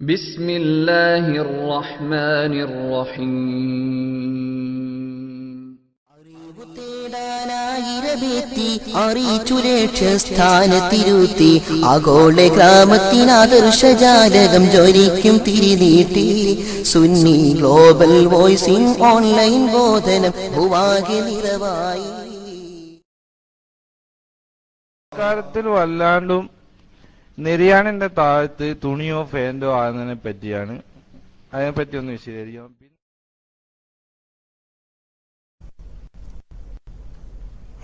ായിരവേത്തി അറിയിച്ചു ലക്ഷ്യസ്ഥാനത്തിരുത്തി ആഗോള ഗ്രാമത്തിനാദർശജാലകം ജ്വലിക്കും തിരിനീട്ടി സുന്നി ഗ്ലോബൽ വോയിസിംഗ് ഓൺലൈൻ ബോധനം ഭൂവാകെ നിറവായി. സംസ്കാരത്തിൽ വല്ലാണ്ടും നെരിയാണിന്റെ താഴത്ത് തുണിയോ ഫാന്റോ ആകുന്നതിനെ പറ്റിയാണ്. അതിനെപ്പറ്റി ഒന്ന് വിശദീകരിക്കാം.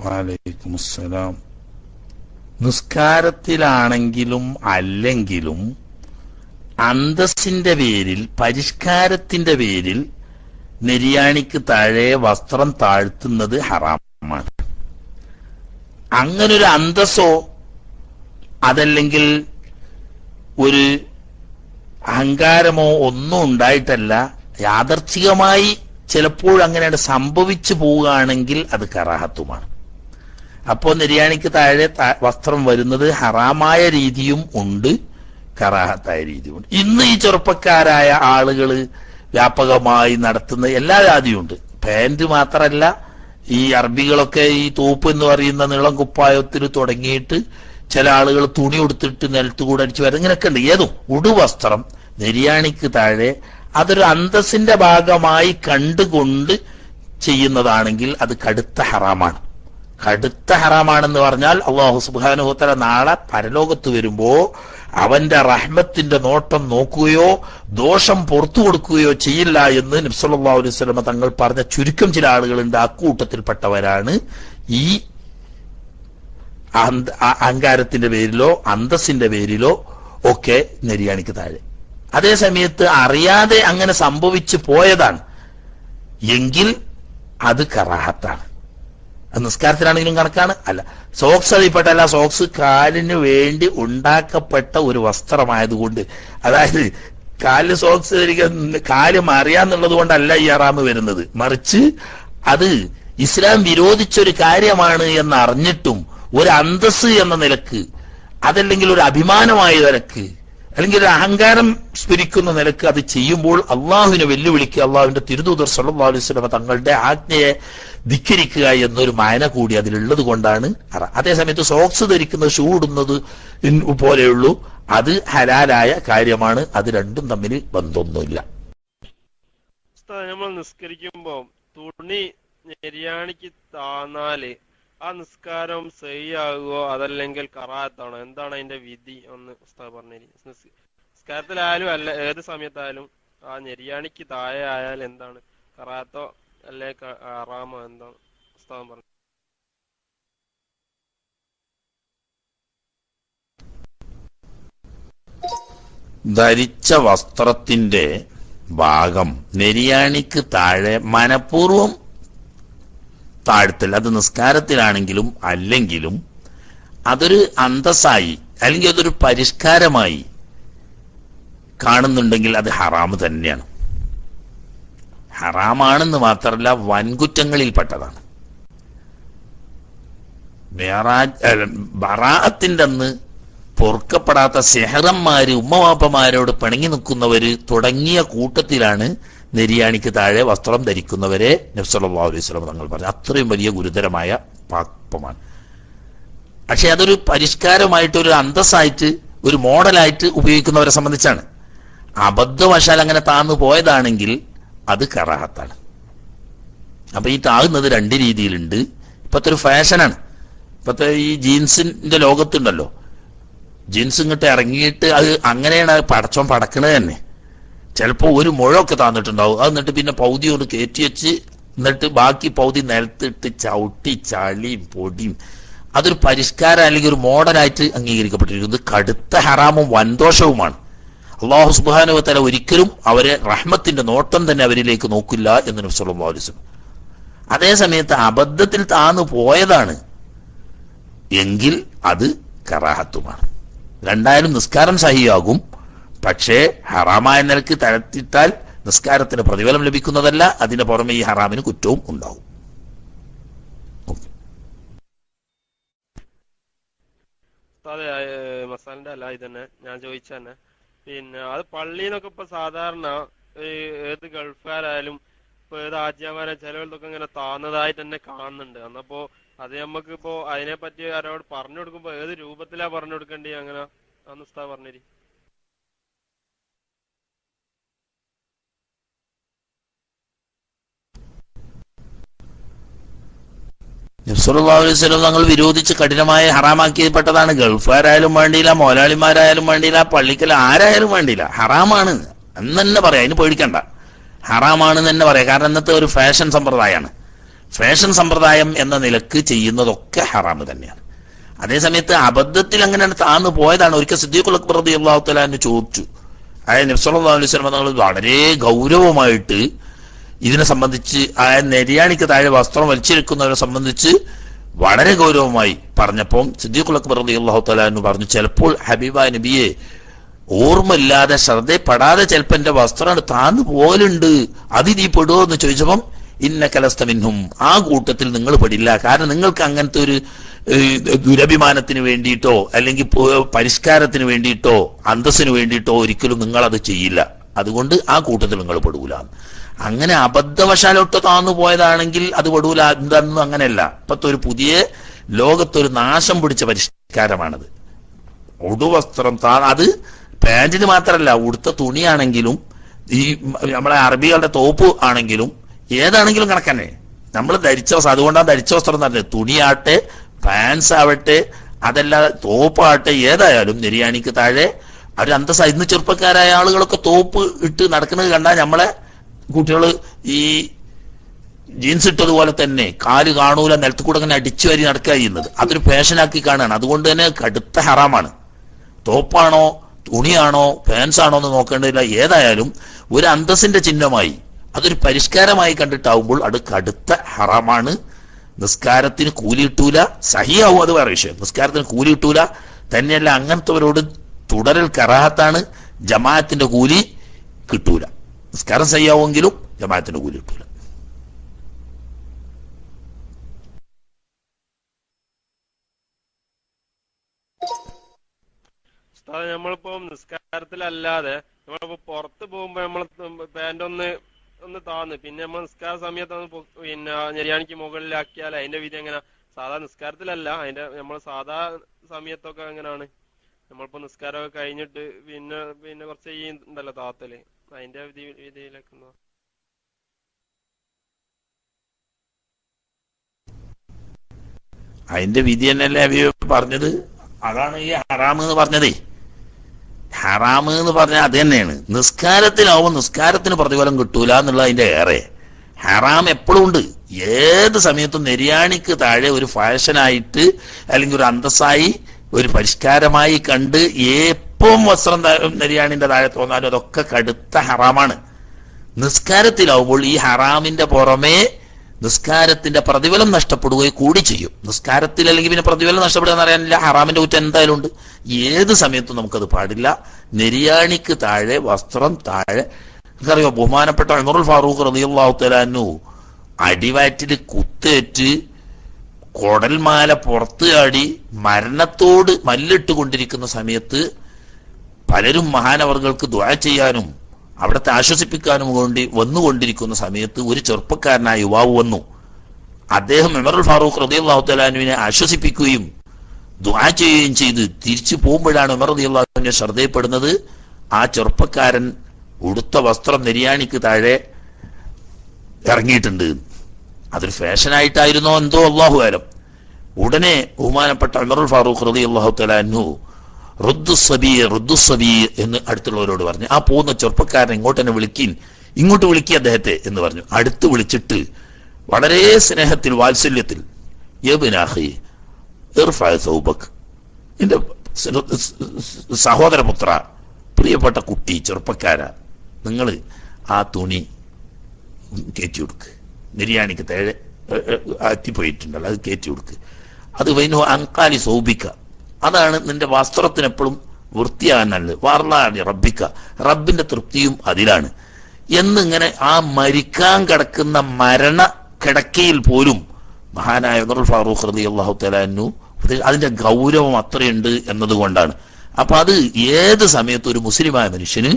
വാലൈക്കും അസ്സലാം. നിസ്കാരത്തിലാണെങ്കിലും അല്ലെങ്കിലും അന്തസ്സിന്റെ പേരിൽ പരിഷ്കാരത്തിന്റെ പേരിൽ നെരിയാണിക്ക് താഴെ വസ്ത്രം താഴ്ത്തുന്നത് ഹറാമാണ്. അങ്ങനൊരു അന്തസ്സോ അതല്ലെങ്കിൽ ഒരു അഹങ്കാരമോ ഒന്നും ഉണ്ടായിട്ടല്ല. യാദർച്ഛികമായി ചിലപ്പോൾ അങ്ങനെ സംഭവിച്ചു പോവുകയാണെങ്കിൽ അത് കറാഹത്തുമാണ്. അപ്പോൾ നിര്യാണിക്ക് താഴെ വസ്ത്രം വരുന്നത് ഹറാമായ രീതിയും ഉണ്ട് കറാഹത്തായ രീതിയും ഉണ്ട്. ഇന്ന് ഈ ചെറുപ്പക്കാരായ ആളുകൾ വ്യാപകമായി നടത്തുന്ന എല്ലാ ജാതിയും ഉണ്ട്. പാന്റ് മാത്രല്ല ഈ അറബികളൊക്കെ ഈ തോപ്പ് എന്ന് പറയുന്ന നീളം കുപ്പായത്തിൽ തുടങ്ങിയിട്ട് ചില ആളുകൾ തുണി ഉടുത്തിട്ട് നിലത്ത് കൂടെ അടിച്ചു വരും ഇങ്ങനെയൊക്കെ ഉണ്ട്. ഏതും? ഉടുവസ്ത്രം നിര്യാണിക്ക് താഴെ അതൊരു അന്തസ്സിന്റെ ഭാഗമായി കണ്ടുകൊണ്ട് ചെയ്യുന്നതാണെങ്കിൽ അത് കടുത്ത ഹറാമാണ്. കടുത്ത ഹറാമാണെന്ന് പറഞ്ഞാൽ അള്ളാഹു സുബാനുഹോത്തര നാളെ പരലോകത്ത് വരുമ്പോ അവന്റെ റഹ്മത്തിന്റെ നോട്ടം നോക്കുകയോ ദോഷം പുറത്തു കൊടുക്കുകയോ ചെയ്യില്ല എന്ന് നബ്സല്ലാ അലൈഹി സ്വലമ തങ്ങൾ പറഞ്ഞ ചുരുക്കം ചില ആളുകളുണ്ട് അക്കൂട്ടത്തിൽപ്പെട്ടവരാണ് ഈ അഹങ്കാരത്തിന്റെ പേരിലോ അന്തസ്സിന്റെ പേരിലോ ഒക്കെ നെരിയാണിക്ക് താഴെ. അതേ സമയത്ത് അറിയാതെ അങ്ങനെ സംഭവിച്ചു പോയതാണ്. എങ്കിൽ അത് കറാഹത്താണ്. നിസ്കാരത്തിനാണെങ്കിലും കണക്കാണ്. അല്ല സോക്സ് അതിൽപ്പെട്ടല്ല സോക്സ് കാലിന് വേണ്ടി ഉണ്ടാക്കപ്പെട്ട ഒരു വസ്ത്രമായതുകൊണ്ട് അതായത് കാലിന് സോക്സ് ധരിക്കുന്ന കാൽ മറിയാന്നുള്ളത് കൊണ്ടല്ല ഈ അറാമ് വരുന്നത്. മറിച്ച് അത് ഇസ്ലാം വിരോധിച്ചൊരു കാര്യമാണ് എന്ന് അറിഞ്ഞിട്ടും ഒരു അന്തസ് എന്ന നിലയ്ക്ക് അതല്ലെങ്കിൽ ഒരു അഭിമാനമായ നിലയ്ക്ക് അല്ലെങ്കിൽ ഒരു അഹങ്കാരം സ്ഫുരിക്കുന്ന നിലയ്ക്ക് അത് ചെയ്യുമ്പോൾ അള്ളാഹുവിനെ വെല്ലുവിളിക്കുക അള്ളാഹുവിന്റെ തിരുദൂതർ സല്ലല്ലാഹു അലൈഹി വസല്ലമ തങ്ങളുടെ ആജ്ഞയെ ധിക്കരിക്കുക എന്നൊരു മായന കൂടി അതിലുള്ളത് കൊണ്ടാണ് അറ. അതേസമയത്ത് സോക്സ് ധരിക്കുന്നത് ഷൂ ഇടുന്നത് പോലെയുള്ളൂ. അത് ഹലാലായ കാര്യമാണ്. അത് രണ്ടും തമ്മിൽ ബന്ധമൊന്നുമില്ല. നമ്മൾ നിസ്കരിക്കുമ്പോ തുണി നെര്യാണിക്ക് താന്നാൽ ആ നിസ്കാരം സഹിയാകുമോ അതല്ലെങ്കിൽ കറാത്താണോ? എന്താണ് അതിന്റെ വിധി ഒന്ന് ഉസ്താദ് പറഞ്ഞു നിസ്കാരത്തിലായാലും അല്ല ഏത് സമയത്തായാലും ആ നെര്യാണിക്ക് താഴെ ആയാൽ എന്താണ്? കറാത്തോ അല്ലെ അറാമോ എന്താണ്? ഉസ്താദ് പറഞ്ഞു. ധരിച്ച വസ്ത്രത്തിന്റെ ഭാഗം നെരിയാണിക്ക് താഴെ മനഃപൂർവം താഴ്ത്തൽ. അത് നിസ്കാരത്തിലാണെങ്കിലും അല്ലെങ്കിലും അതൊരു അന്തസ്സായി അല്ലെങ്കിൽ അതൊരു പരിഷ്കാരമായി കാണുന്നുണ്ടെങ്കിൽ അത് ഹറാമ് തന്നെയാണ്. ഹറാമാണെന്ന് മാത്രമല്ല വൻകുറ്റങ്ങളിൽപ്പെട്ടതാണ്. മേറാജ് അല്ല, അന്ന് പൊറുക്കപ്പെടാത്ത സെഹറന്മാര് ഉമ്മവാപ്പമാരോട് പിണങ്ങി നിൽക്കുന്നവര് തുടങ്ങിയ കൂട്ടത്തിലാണ് നെരിയാണിക്ക് താഴെ വസ്ത്രം ധരിക്കുന്നവരെ നബ്സല്ലാ അലൈഹി സ്വലം തങ്ങൾ പറഞ്ഞു. അത്രയും വലിയ ഗുരുതരമായ പാപ്പമാണ് പക്ഷെ അതൊരു പരിഷ്കാരമായിട്ട് ഒരു അന്തസ്സായിട്ട് ഒരു മോഡലായിട്ട് ഉപയോഗിക്കുന്നവരെ സംബന്ധിച്ചാണ്. അബദ്ധവശാൽ അങ്ങനെ താന്നു പോയതാണെങ്കിൽ അത് കറാഹത്താണ്. അപ്പൊ ഈ താകുന്നത് രണ്ട് രീതിയിലുണ്ട്. ഇപ്പത്തെ ഒരു ഫാഷനാണ്. ഇപ്പത്തെ ഈ ജീൻസിന്റെ ലോകത്തുണ്ടല്ലോ. ജീൻസ് ഇങ്ങോട്ട് ഇറങ്ങിയിട്ട് അത് അങ്ങനെയാണ് പടച്ചോൻ പടക്കണത് തന്നെ. ചിലപ്പോൾ ഒരു മുഴമൊക്കെ താന്നിട്ടുണ്ടാവും. അത് എന്നിട്ട് പിന്നെ പൗതി കൊണ്ട് കയറ്റി വെച്ച് എന്നിട്ട് ബാക്കി പൗതി നിലത്തിട്ട് ചവിട്ടി ചളിയും പൊടിയും. അതൊരു പരിഷ്കാരം അല്ലെങ്കിൽ ഒരു മോഡലായിട്ട് അംഗീകരിക്കപ്പെട്ടിരിക്കുന്നത് കടുത്ത ഹറാമും വൻദോഷവുമാണ്. അള്ളാഹു സുബാനുവത്തല ഒരിക്കലും അവരെ റഹ്മത്തിന്റെ നോട്ടം തന്നെ അവരിലേക്ക് നോക്കില്ല എന്ന് നബി സല്ലല്ലാഹു അലൈഹി വസല്ലം. അതേ സമയത്ത് അബദ്ധത്തിൽ താന്ന് പോയതാണ്. എങ്കിൽ അത് കറാഹത്തുമാണ്. രണ്ടായാലും നിസ്കാരം സഹിയാകും. പക്ഷേ ഹറാമായ നിലയ്ക്ക് തഴത്തിട്ടാൽ നിസ്കാരത്തിന് പ്രതിഫലം ലഭിക്കുന്നതല്ല അതിന് പുറമെ ഈ ഹറാമിന് കുറ്റവും ഉണ്ടാവും. മസാലിന്റെ അല്ല ഇതന്നെ. ഞാൻ ചോദിച്ച പിന്നെ അത് പള്ളിന്നൊക്കെ ഇപ്പൊ സാധാരണ ഏത് ഗൾഫുകാരായാലും ഇപ്പൊ ഏത് ആജ്യമാരെ ചിലവരൊക്കെ ഇങ്ങനെ താന്നതായി തന്നെ കാണുന്നുണ്ട്. അന്നപ്പോ അത് നമുക്ക് ഇപ്പോ അതിനെ പറ്റി ആരോട് പറഞ്ഞു കൊടുക്കുമ്പോ ഏത് രൂപത്തിലാ പറഞ്ഞു കൊടുക്കേണ്ടി അങ്ങനെ? അന്ന് ഉസ്താദ് പറഞ്ഞേരി. നബ്സല്ലാ അലൈഹി സ്വലം തങ്ങൾ വിരോധിച്ച് കഠിനമായി ഹറാമാക്കിയപ്പെട്ടതാണ് ഗൾഫുകാരായാലും വേണ്ടിയില്ല മോലാളിമാരായാലും വേണ്ടിയില്ല പള്ളിക്കൽ ആരായാലും വേണ്ടിയില്ല. ഹറാമാണ് എന്ന് തന്നെ പറയാം അതിന് പേടിക്കണ്ട. ഹറാമാണെന്ന് തന്നെ പറയാം. കാരണം ഇന്നത്തെ ഒരു ഫാഷൻ സമ്പ്രദായമാണ്. ഫാഷൻ സമ്പ്രദായം എന്ന നിലയ്ക്ക് ചെയ്യുന്നതൊക്കെ ഹറാമ് തന്നെയാണ്. അതേസമയത്ത് അബദ്ധത്തിൽ അങ്ങനെ താന്നു പോയതാണ് ഒരിക്കൽ സിദ്ദീഖുൽ അക്ബർ അള്ളാഹു തലാന്ന് ചോദിച്ചു. അതായത് നബ്സല്ലാ അലൈഹി തങ്ങൾ വളരെ ഗൗരവമായിട്ട് ഇതിനെ സംബന്ധിച്ച് ആ നെരിയാണിക്ക് താഴെ വസ്ത്രം വലിച്ചെടുക്കുന്നവരെ സംബന്ധിച്ച് വളരെ ഗൗരവമായി പറഞ്ഞപ്പോൾ സിദ്ദീഖുൽ അക്ബർ റളി അള്ളാഹു പറഞ്ഞു ചിലപ്പോൾ ഹബീബ നബിയെ ഓർമ്മയില്ലാതെ ശ്രദ്ധപ്പെടാതെ ചിലപ്പോ എന്റെ വസ്ത്രം താന്നു പോകലുണ്ട്. അത് നീ പെടുവോ എന്ന് ചോദിച്ചപ്പം ഇന്ന കലസ്തമിന്നും ആ കൂട്ടത്തിൽ നിങ്ങൾ പെടില്ല. കാരണം നിങ്ങൾക്ക് അങ്ങനത്തെ ഒരു ദുരഭിമാനത്തിന് വേണ്ടിയിട്ടോ അല്ലെങ്കിൽ പരിഷ്കാരത്തിന് വേണ്ടിയിട്ടോ അന്തസ്സിന് വേണ്ടിയിട്ടോ ഒരിക്കലും നിങ്ങൾ അത് ചെയ്യില്ല. അതുകൊണ്ട് ആ കൂട്ടത്തിൽ നിങ്ങൾ പെടൂല. അങ്ങനെ അബദ്ധവശാലോട്ട് താന്നു പോയതാണെങ്കിൽ അത് പെടൂല എന്താണെന്നും അങ്ങനെയല്ല. ഇപ്പത്തെ ഒരു പുതിയ ലോകത്തൊരു നാശം പിടിച്ച പരിഷ്കാരമാണത്. ഉടുവസ്ത്രം താ അത് പാന്റിന് മാത്രമല്ല ഉടുത്ത തുണിയാണെങ്കിലും ഈ നമ്മളെ അറബികളുടെ തോപ്പ് ആണെങ്കിലും ഏതാണെങ്കിലും കണക്കന്നെ. നമ്മൾ ധരിച്ച വസ്ത്രം അതുകൊണ്ടാണ് ധരിച്ച വസ്ത്രം തന്നെ തുണിയാട്ടെ പാൻസ് ആവട്ടെ അതല്ല തോപ്പാട്ടെ ഏതായാലും നിര്യാണിക്ക് താഴെ അവർ അന്തസ്സ. ഇന്ന് ചെറുപ്പക്കാരായ ആളുകളൊക്കെ തോപ്പ് ഇട്ട് നടക്കുന്നത് കണ്ടാൽ നമ്മളെ കുട്ടികൾ ഈ ജീൻസ് ഇട്ടതുപോലെ തന്നെ കാൽ കാണൂല നിലത്ത് കൂടെ അങ്ങനെ അടിച്ചു വരി നടക്കുക ചെയ്യുന്നത്. അതൊരു ഫാഷനാക്കി കാണാണ് അതുകൊണ്ട് തന്നെ കടുത്ത ഹറാമാണ്. തോപ്പാണോ തുണിയാണോ ഫാൻസ് ആണോ എന്ന് നോക്കേണ്ടതില്ല. ഏതായാലും ഒരു അന്തസ്സിന്റെ ചിഹ്നമായി അതൊരു പരിഷ്കാരമായി കണ്ടിട്ടാവുമ്പോൾ അത് കടുത്ത ഹറാമാണ്. നിസ്കാരത്തിന് കൂലി കിട്ടൂല സഹിയാവും അത് വേറെ വിഷയം. നിസ്കാരത്തിന് കൂലി കിട്ടൂല തന്നെയല്ല അങ്ങനത്തെവരോട് തുടരൽ കറാഹത്താണ്. ജമാഅത്തിന്റെ കൂലി കിട്ടൂല. നിസ്കാരം സഹിയാവുമെങ്കിലും ജമാഅത്തിന് കൂലി കിട്ടൂല നമ്മളിപ്പോ നിസ്കാരത്തിലല്ലാതെ നമ്മളിപ്പോ പുറത്ത് പോകുമ്പോ നമ്മൾ പാന്റ് ഒന്ന് ഒന്ന് താന്ന്. പിന്നെ നമ്മൾ നിസ്കാര സമയത്ത് പിന്നെ ഞെരിയാണിക്ക് മുകളിലാക്കിയാൽ അതിന്റെ വിധി എങ്ങനെ? സാധാ നിസ്കാരത്തിലല്ല അതിന്റെ നമ്മൾ സാധാ സമയത്തൊക്കെ എങ്ങനെയാണ് നമ്മളിപ്പോ നിസ്കാരമൊക്കെ കഴിഞ്ഞിട്ട് പിന്നെ പിന്നെ കുറച്ച് ഉണ്ടല്ലോ താത്തൽ. അതിന്റെ വിധി വിധിയിലേക്ക് എന്താ അതിന്റെ വിധി തന്നെയല്ലേ അവ പറഞ്ഞത്? അതാണ് ഈ ഹറാം എന്ന് പറഞ്ഞതേ. ഹറാം എന്ന് പറഞ്ഞാൽ അത് തന്നെയാണ്. നിസ്കാരത്തിലാവുമ്പോൾ നിസ്കാരത്തിന് പ്രതിഫലം കിട്ടൂല എന്നുള്ള അതിന്റെ ഏറെ. ഹറാം എപ്പോഴും ഉണ്ട്. ഏത് സമയത്തും നെര്യാണിക്ക് താഴെ ഒരു ഫാഷനായിട്ട് അല്ലെങ്കിൽ ഒരു അന്തസ്സായി ഒരു പരിഷ്കാരമായി കണ്ട് എപ്പം വസ്ത്രം നരിയാണിന്റെ താഴെ തോന്നാലും അതൊക്കെ കടുത്ത ഹറാമാണ്. നിസ്കാരത്തിലാവുമ്പോൾ ഈ ഹറാമിന്റെ പുറമേ നിസ്കാരത്തിന്റെ പ്രതിഫലം നഷ്ടപ്പെടുകയും കൂടി ചെയ്യും. നിസ്കാരത്തിൽ അല്ലെങ്കിൽ പിന്നെ പ്രതിഫലം നഷ്ടപ്പെടുക അറിയാനില്ല ഹറാമിന്റെ കുറ്റം എന്തായാലും ഉണ്ട്. ഏത് സമയത്തും നമുക്കത് പാടില്ല. നെരിയാണിക്ക് താഴെ വസ്ത്രം താഴെ. അറിയോ ബഹുമാനപ്പെട്ട അമറുൽ ഫാറൂഖ് റളിയല്ലാഹു അടിവാറ്റിൽ കുത്തേറ്റ് കൊടൽമാല പുറത്ത് ചാടി മരണത്തോട് മല്ലിട്ട് കൊണ്ടിരിക്കുന്ന സമയത്ത് പലരും മഹാനവർഗൾക്ക് ദ്വാ ചെയ്യാനും അവിടത്തെ ആശ്വസിപ്പിക്കാനും വേണ്ടി വന്നുകൊണ്ടിരിക്കുന്ന സമയത്ത് ഒരു ചെറുപ്പക്കാരനായ യുവാവ് വന്നു. അദ്ദേഹം ഉമറുൽ ഫാറൂഖ് റളിയല്ലാഹു അള്ളാഹുത്തലാനുവിനെ ആശ്വസിപ്പിക്കുകയും ദ്വാ ചെയ്യുകയും ചെയ്ത് തിരിച്ചു പോകുമ്പോഴാണ് ഉമർ റളിയല്ലാഹുവിനെ ശ്രദ്ധയപ്പെടുന്നത് ആ ചെറുപ്പക്കാരൻ ഉടുത്ത വസ്ത്രം നെരിയാണിക്ക് താഴെ ഇറങ്ങിയിട്ടുണ്ട്. അതൊരു ഫാഷനായിട്ടായിരുന്നോ എന്തോ അള്ളാഹു ആലം ഉടനെ ബഹുമാനപ്പെട്ട അമറുൽ ഫാറൂഖ് റതി അള്ളാഹു തലാൻഹു റുദ്ദുസബി റുദ്ദുസബി എന്ന് അടുത്തുള്ളവരോട് പറഞ്ഞു. ആ പോകുന്ന ചെറുപ്പക്കാരൻ ഇങ്ങോട്ട് തന്നെ വിളിക്കീൻ ഇങ്ങോട്ട് വിളിക്കി അദ്ദേഹത്തെ എന്ന് പറഞ്ഞു. അടുത്ത് വിളിച്ചിട്ട് വളരെ സ്നേഹത്തിൽ വാത്സല്യത്തിൽ എന്റെ സഹോദരപുത്ര പ്രിയപ്പെട്ട കുട്ടി ചെറുപ്പക്കാര നിങ്ങൾ ആ തുണി കയറ്റി കൊടുക്ക് ബിരിയാണിക്ക് തേഴെ ആറ്റിപ്പോയിട്ടുണ്ടല്ലോ അത് കയറ്റി കൊടുക്ക്. അത് വൈനോ അങ്കാലി സൗബിക്ക. അതാണ് നിന്റെ വസ്ത്രത്തിന് എപ്പോഴും വൃത്തിയാകാൻ നല്ലത് വാർലാടി റബ്ബിക്ക. റബ്ബിന്റെ തൃപ്തിയും അതിലാണ്. എന്നിങ്ങനെ ആ മരിക്കാൻ കിടക്കുന്ന മരണ കിടക്കയിൽ പോലും മഹാനായ ഫാറൂഖ് റതി അള്ളാഹു തലാനു അതിന്റെ ഗൗരവം അത്രയുണ്ട് എന്നതുകൊണ്ടാണ്. അപ്പൊ അത് ഏത് സമയത്ത് ഒരു മുസ്ലിമായ മനുഷ്യന്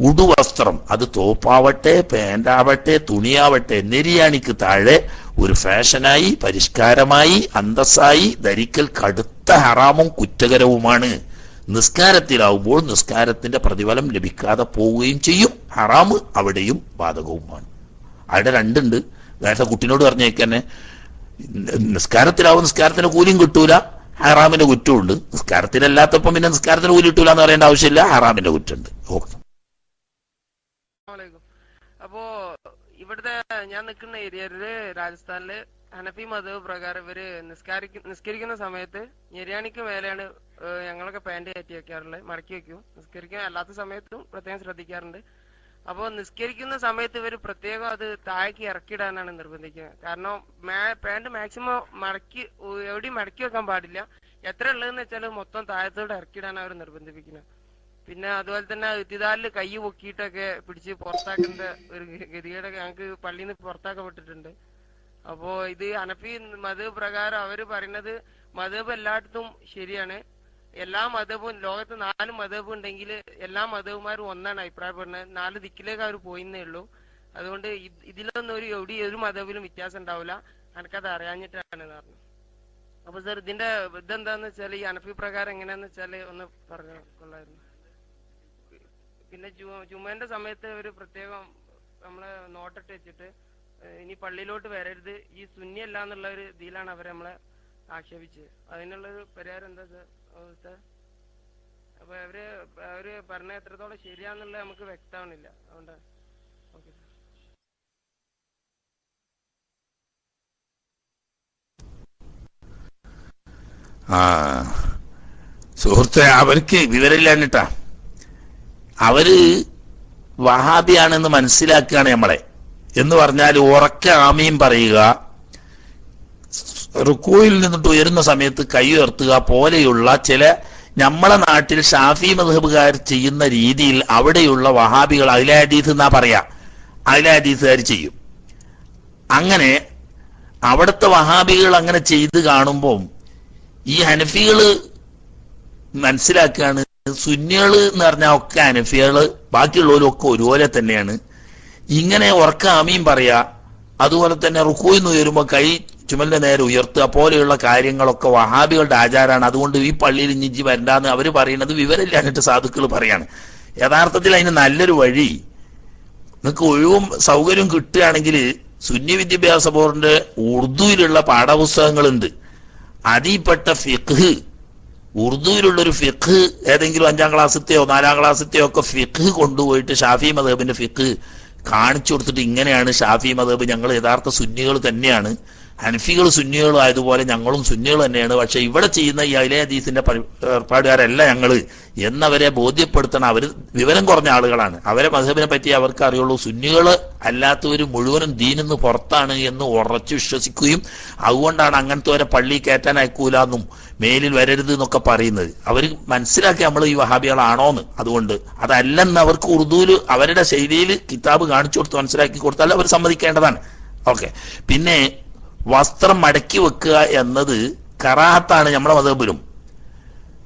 ഉടുവസ്ത്രം. അത് തോപ്പാവട്ടെ പാന്റാവട്ടെ തുണിയാവട്ടെ നെരിയാണിക്ക് താഴെ ഒരു ഫാഷനായി പരിഷ്കാരമായി അന്തസ്സായി ധരിക്കൽ കടുത്ത ഹറാമും കുറ്റകരവുമാണ്. നിസ്കാരത്തിലാവുമ്പോൾ നിസ്കാരത്തിന്റെ പ്രതിഫലം ലഭിക്കാതെ പോവുകയും ചെയ്യും. ഹറാമ് അവിടെയും ബാധകവുമാണ്. അവിടെ രണ്ടുണ്ട്. നേരത്തെ കുട്ടിനോട് പറഞ്ഞേക്കന്നെ നിസ്കാരത്തിലാവും നിസ്കാരത്തിന് കൂലിയും കിട്ടൂല. ഹറാമിന്റെ കുറ്റമുണ്ട് നിസ്കാരത്തിലല്ലാത്തപ്പം പിന്നെ നിസ്കാരത്തിന് കൂലി കിട്ടൂല എന്ന് പറയേണ്ട ആവശ്യമില്ല. ഹറാമിന്റെ കുറ്റമുണ്ട്. ഓക്കെ അസ്സലാമലൈക്കും. അപ്പോ ഇവിടുത്തെ ഞാൻ നിൽക്കുന്ന ഏരിയയിൽ രാജസ്ഥാനിൽ ഹനഫി മതവ് പ്രകാരം ഇവർ നിസ്കാരിക്ക നിസ്കരിക്കുന്ന സമയത്ത് ഞെരിയാണിക്ക് മേലെയാണ് ഞങ്ങളൊക്കെ പാന്റ് കയറ്റി വെക്കാറുള്ളത് മടക്കി വെക്കും. നിസ്കരിക്കാൻ അല്ലാത്ത സമയത്തും പ്രത്യേകം ശ്രദ്ധിക്കാറുണ്ട്. അപ്പോൾ നിസ്കരിക്കുന്ന സമയത്ത് ഇവർ പ്രത്യേകം അത് താഴേക്ക് ഇറക്കിയിടാനാണ് നിർബന്ധിക്കുന്നത്. കാരണം പാന്റ് മാക്സിമം മടക്കി എവിടെയും മടക്കി വെക്കാൻ പാടില്ല. എത്ര ഉള്ളതെന്ന് വെച്ചാൽ മൊത്തം താഴത്തോടെ ഇറക്കിയിടാൻ അവർ നിർബന്ധിപ്പിക്കുന്നത്. പിന്നെ അതുപോലെ തന്നെ ഇത്തിദാലിൽ കൈ പൊക്കിയിട്ടൊക്കെ പിടിച്ച് പുറത്താക്കേണ്ട ഒരു ഗതികേടെ ഞങ്ങൾക്ക് പള്ളിയിൽ നിന്ന് പുറത്താക്കപ്പെട്ടിട്ടുണ്ട് അപ്പോ ഇത് അനഫി മതബ് പ്രകാരം അവർ പറയുന്നത് മതബ് എല്ലായിടത്തും ശരിയാണ്. എല്ലാ മതവും ലോകത്ത് നാല് മതബ് ഉണ്ടെങ്കിൽ എല്ലാ മതവുമാരും ഒന്നാണ് അഭിപ്രായപ്പെടുന്നത്. നാല് ദിക്കിലേക്ക് അവർ പോയിന്നേ ഉള്ളൂ. അതുകൊണ്ട് ഇതിലൊന്നും ഒരു എവിടെ ഒരു മതവിലും വ്യത്യാസം ഉണ്ടാവില്ല എനിക്കത് അറിയാഞ്ഞിട്ടാണ് പറഞ്ഞു അപ്പൊ സർ ഇതിന്റെ ഇതെന്താന്ന് വെച്ചാൽ ഈ അനഫി പ്രകാരം എങ്ങനെയാന്ന് വെച്ചാൽ ഒന്ന് പറഞ്ഞു കൊള്ളായിരുന്നു പിന്നെ ജുമാന്റെ സമയത്ത് ഒരു പ്രത്യേകം നമ്മളെ നോട്ടിട്ട് വെച്ചിട്ട് ഇനി പള്ളിയിലോട്ട് വരരുത് ഈ സുന്നി അല്ല എന്നുള്ള ഒരു ഇതിലാണ് അവരെ നമ്മളെ ആക്ഷേപിച്ചത്. അതിനുള്ള ഒരു പരിഹാരം എന്താ സർ അപ്പൊ അവർ അവർ പറഞ്ഞ എത്രത്തോളം ശരിയാന്നുള്ളത് നമുക്ക് വ്യക്തമാവണില്ല. അതുകൊണ്ട്. സുഹൃത്തെ അവർക്ക് വിവരമില്ലാഞ്ഞിട്ടാ. അവർ വഹാബിയാണെന്ന് മനസ്സിലാക്കുകയാണ് നമ്മളെ. എന്ന് പറഞ്ഞാൽ ഉറക്ക ആമയും പറയുക റുക്കൂയിൽ നിന്നിട്ട് ഉയരുന്ന സമയത്ത് കൈ ഉയർത്തുക പോലെയുള്ള ചില നമ്മളെ നാട്ടിൽ ഷാഫി മധബുകാർ ചെയ്യുന്ന രീതിയിൽ അവിടെയുള്ള വഹാബികൾ അഖിലാദീസ് എന്നാ പറയാ. അഖിലാദീസുകാർ ചെയ്യും. അങ്ങനെ അവിടുത്തെ വഹാബികൾ അങ്ങനെ ചെയ്ത് കാണുമ്പോൾ ഈ ഹനഫികൾ മനസ്സിലാക്കുകയാണ് സുന്നികൾ എന്ന് പറഞ്ഞാൽ ഒക്കെ അനഫികൾ ബാക്കിയുള്ളവരൊക്കെ ഒരുപോലെ തന്നെയാണ്. ഇങ്ങനെ ഉറക്ക ആമീൻ പറയാ അതുപോലെ തന്നെ റുക്കോയിന്ന് ഉയരുമ്പോൾ കൈ ചുമലിന്റെ നേരെ ഉയർത്തുക പോലെയുള്ള കാര്യങ്ങളൊക്കെ വഹാബികളുടെ ആചാരമാണ് അതുകൊണ്ട് ഈ പള്ളിയിൽ ഇഞ്ചി വരണ്ടാന്ന് അവർ പറയുന്നത് വിവരമില്ലാഞ്ഞിട്ട് സാധുക്കൾ പറയാണ്. യഥാർത്ഥത്തിൽ അതിന് നല്ലൊരു വഴി നിങ്ങൾക്ക് ഒഴിവും സൗകര്യവും കിട്ടുകയാണെങ്കിൽ സുന്നി വിദ്യാഭ്യാസ ബോർഡിന്റെ ഉറുദുവിലുള്ള പാഠപുസ്തകങ്ങളുണ്ട്. അതിൽപ്പെട്ട ഫിഖ് ഉറുദുവിലുള്ള ഒരു ഫിഖ് ഏതെങ്കിലും അഞ്ചാം ക്ലാസ്സിത്തെയോ നാലാം ക്ലാസ്സിത്തെയോ ഒക്കെ ഫിഖ് കൊണ്ടുപോയിട്ട് ഷാഫി മദബിന്റെ ഫിഖ് കാണിച്ചു കൊടുത്തിട്ട് ഇങ്ങനെയാണ് ഷാഫി മദബ് ഞങ്ങൾ യഥാർത്ഥ സുന്നികൾ തന്നെയാണ്. ഹൻഫികൾ സുന്നികളും ആയതുപോലെ ഞങ്ങളും സുന്നികൾ തന്നെയാണ്. പക്ഷെ ഇവിടെ ചെയ്യുന്ന ഈ അയിലെ ഹദീസിന്റെ പരി- ഏർപ്പാടുകാരല്ല ഞങ്ങൾ. എന്നവരെ ബോധ്യപ്പെടുത്തണം അവർ വിവരം കുറഞ്ഞ ആളുകളാണ്. അവരെ മധബിനെ പറ്റി അവർക്ക് അറിയുള്ളൂ. സുന്നികൾ അല്ലാത്തവർ മുഴുവനും ദീനിന്ന് പുറത്താണ് എന്ന് ഉറച്ചു വിശ്വസിക്കുകയും അതുകൊണ്ടാണ് അങ്ങനത്തെ അവരെ പള്ളി കയറ്റാൻ അയക്കൂലെന്നും മേലിൽ വരരുത് എന്നൊക്കെ പറയുന്നത്. അവർ മനസ്സിലാക്കി നമ്മൾ ഈ വഹാബികളാണോന്ന്. അതുകൊണ്ട് അതല്ലെന്ന് അവർക്ക് ഉറുദുവിൽ അവരുടെ ശൈലിയിൽ കിതാബ് കാണിച്ചു കൊടുത്ത് മനസ്സിലാക്കി കൊടുത്താൽ അവർ സമ്മതിക്കേണ്ടതാണ്. ഓക്കെ. പിന്നെ വസ്ത്രം മടക്കി വെക്കുക എന്നത് കറാഹത്താണ് നമ്മുടെ മതപുരം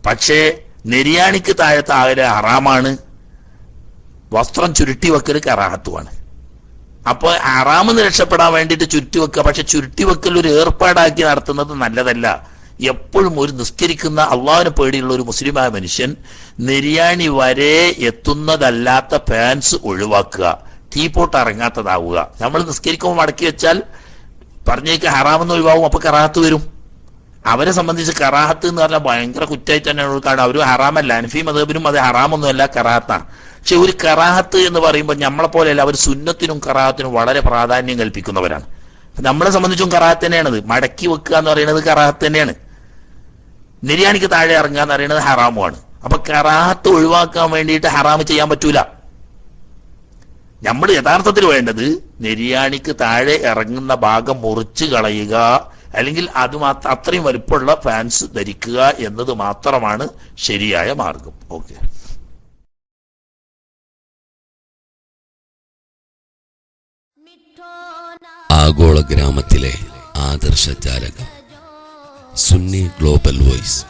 പക്ഷേ നെരിയാണിക്ക് താഴെ താഴെ ഹറാമാണ്. വസ്ത്രം ചുരുട്ടി വെക്കൽ കറാഹത്തുമാണ്. അപ്പൊ അറാമെന്ന് രക്ഷപ്പെടാൻ വേണ്ടിയിട്ട് ചുരുട്ടി വെക്കുക. പക്ഷെ ചുരുട്ടി വെക്കൽ ഒരു ഏർപ്പാടാക്കി നടത്തുന്നത് നല്ലതല്ല. എപ്പോഴും ഒരു നിസ്കരിക്കുന്ന അള്ളാഹിനെ പേടിയുള്ള ഒരു മുസ്ലിമായ മനുഷ്യൻ നിര്യാണി വരെ എത്തുന്നതല്ലാത്ത പാൻസ് ഒഴിവാക്കുക. പോട്ട് ഇറങ്ങാത്തതാവുക നമ്മൾ നിസ്കരിക്കുമ്പോൾ മടക്കി വെച്ചാൽ പറഞ്ഞേക്ക് ഹറാമെന്ന് ഒഴിവാകും അപ്പൊ കറാഹത്ത് വരും. അവരെ സംബന്ധിച്ച് കറാഹത്ത് എന്ന് പറഞ്ഞാൽ ഭയങ്കര കുറ്റായി തന്നെ കാരണം അവർ ഹറാമല്ല. അനഫി മതബിനും അത് ഹറാമൊന്നുമല്ല കറാഹത്താണ്. പക്ഷെ ഒരു കറാഹത്ത് എന്ന് പറയുമ്പോൾ നമ്മളെ പോലെയല്ല അവർ സുന്നത്തിനും കറാഹത്തിനും വളരെ പ്രാധാന്യം കൽപ്പിക്കുന്നവരാണ്. നമ്മളെ സംബന്ധിച്ചും കറാഹത്ത് തന്നെയാണത്. മടക്കി വെക്കുക എന്ന് പറയുന്നത് കറാഹത്ത് തന്നെയാണ്. നിര്യാണിക്ക് താഴെ ഇറങ്ങുക എന്ന് പറയുന്നത് ഹറാമുമാണ്. അപ്പൊ കറാഹത്ത് ഒഴിവാക്കാൻ വേണ്ടിയിട്ട് ഹറാമ് ചെയ്യാൻ പറ്റൂല. നമ്മൾ യഥാർത്ഥത്തിൽ വേണ്ടത് നിര്യാണിക്ക് താഴെ ഇറങ്ങുന്ന ഭാഗം മുറിച്ച് കളയുക അല്ലെങ്കിൽ അത് അത്രയും വലുപ്പമുള്ള ഫാൻസ് ധരിക്കുക എന്നത് മാത്രമാണ് ശരിയായ മാർഗം. ഓക്കെ ആഗോള ഗ്രാമത്തിലെ ആദർശ ചാലകം സുന്നി ഗ്ലോബൽ വോയിസ്.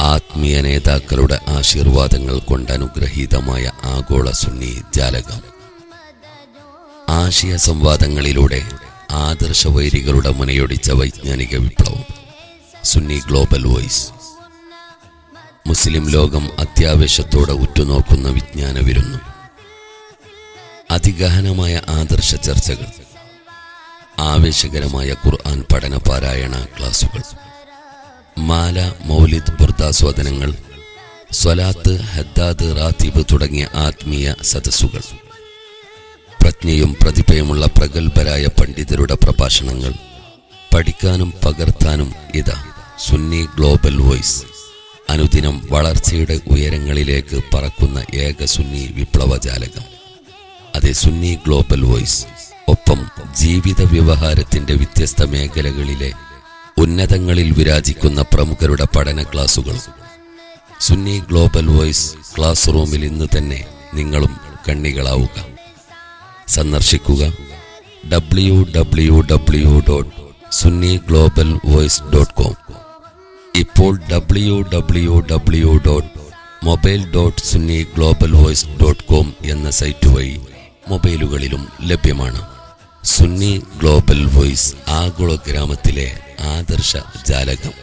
ആത്മീയ നേതാക്കളുടെ ആശീർവാദങ്ങൾ കൊണ്ട് അനുഗ്രഹീതമായ ആഗോള സുന്നി ജാലകം. ആശയ സംവാദങ്ങളിലൂടെ ആദർശ വൈരികളുടെ മുനയൊടിച്ച വൈജ്ഞാനിക വിപ്ലവം സുന്നി ഗ്ലോബൽ വോയിസ്. മുസ്ലിം ലോകം അത്യാവേശത്തോടെ ഉറ്റുനോക്കുന്ന വിജ്ഞാന വിരുന്നു അതിഗഹനമായ ആദർശ ചർച്ചകൾ ആവേശകരമായ ഖുർആൻ പഠന പാരായണ ക്ലാസുകൾ. മാല മൗലിദ് ബുർദാസ്വാദനങ്ങൾ സ്വലാത്ത് ഹദ്ദാദ് റാത്തീബ് തുടങ്ങിയ ആത്മീയ സദസ്സുകൾ. പ്രജ്ഞയും പ്രതിഭയുമുള്ള പ്രഗത്ഭരായ പണ്ഡിതരുടെ പ്രഭാഷണങ്ങൾ പഠിക്കാനും പകർത്താനും ഇതാ സുന്നി ഗ്ലോബൽ വോയിസ്. അനുദിനം വളർച്ചയുടെ ഉയരങ്ങളിലേക്ക് പറക്കുന്ന ഏക സുന്നി വിപ്ലവജാലകം. അതെ സുന്നി ഗ്ലോബൽ വോയിസ്. ഒപ്പം ജീവിത വ്യവഹാരത്തിന്റെ വ്യത്യസ്ത മേഖലകളിലെ ഉന്നതങ്ങളിൽ വിരാജിക്കുന്ന പ്രമുഖരുടെ പഠന ക്ലാസുകൾ സുന്നി ഗ്ലോബൽ വോയിസ് ക്ലാസ് റൂമിൽ ഇന്ന് തന്നെ നിങ്ങളും കണ്ണികളാവുക. സന്ദർശിക്കുക. W W W dot Sunni global voice dot com ഇപ്പോൾ W W W dot mobile dot Sunni global voice dot com എന്ന സൈറ്റ് വഴി മൊബൈലുകളിലും ലഭ്യമാണ്. സുന്നി ഗ്ലോബൽ വോയിസ് ആഗോള ഗ്രാമത്തിലെ ആദർശ ജാലകം.